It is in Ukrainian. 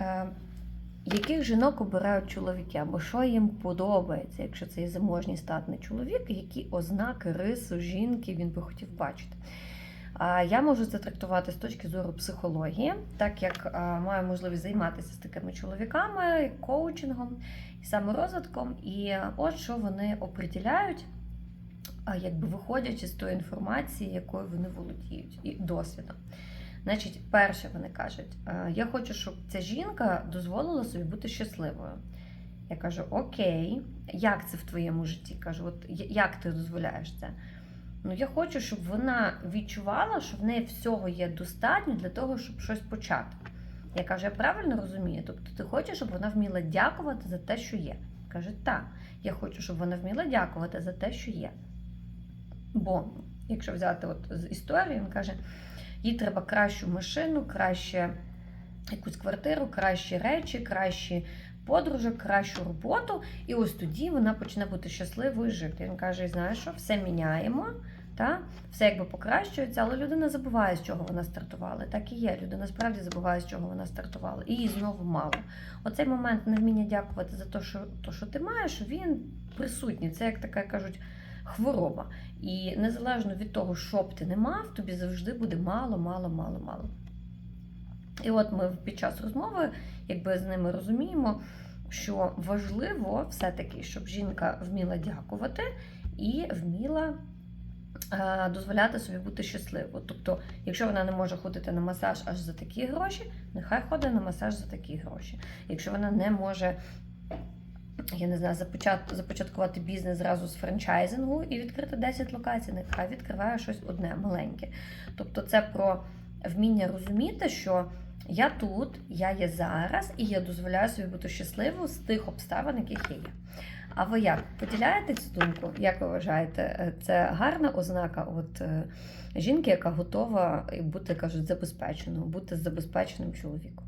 Е, яких жінок обирають чоловіки, або що їм подобається, якщо це є заможній статний чоловік, які ознаки рису жінки він би хотів бачити. Я можу це трактувати з точки зору психології, так як а, маю можливість займатися з такими чоловіками, коучингом і саморозвитком. І от що вони оприділяють, якби виходячи з тої інформації, якою вони володіють, і досвідом. Значить, перше вони кажуть: «Е, я хочу, щоб ця жінка дозволила собі бути щасливою. Я кажу: Окей, як це в твоєму житті? Кажу, от як ти дозволяєш це? Ну, я хочу, щоб вона відчувала, що в неї всього є достатньо для того, щоб щось почати. Я кажу, я правильно розумію? Тобто ти хочеш, щоб вона вміла дякувати за те, що є. Каже, так, я хочу, щоб вона вміла дякувати за те, що є. Бо, якщо взяти от з історії, він каже, їй треба кращу машину, краще якусь квартиру, кращі речі, кращі подружок, кращу роботу. І ось тоді вона почне бути щасливою жити. Він каже: знаєш що, все міняємо. Та? Все якби покращується, але людина забуває, з чого вона стартувала. Так і є. Людина справді забуває, з чого вона стартувала. І їй знову мало. Оцей момент невміння дякувати за те, що, що ти маєш, він присутній. Це як така кажуть. Хвороба. І незалежно від того, що б ти не мав, тобі завжди буде мало, мало, мало, мало. І от ми під час розмови, якби з ними розуміємо, що важливо все-таки, щоб жінка вміла дякувати і вміла е, дозволяти собі бути щасливою. Тобто, якщо вона не може ходити на масаж аж за такі гроші, нехай ходить на масаж за такі гроші. Якщо вона не може. Я не знаю, започат, започаткувати бізнес зразу з франчайзингу і відкрити 10 локацій, нехай відкриває щось одне маленьке. Тобто, це про вміння розуміти, що я тут, я є зараз, і я дозволяю собі бути щасливою з тих обставин, яких я є. А ви як поділяєте цю думку? Як ви вважаєте, е, це гарна ознака от е, жінки, яка готова бути, кажуть, забезпеченою, бути забезпеченим чоловіком?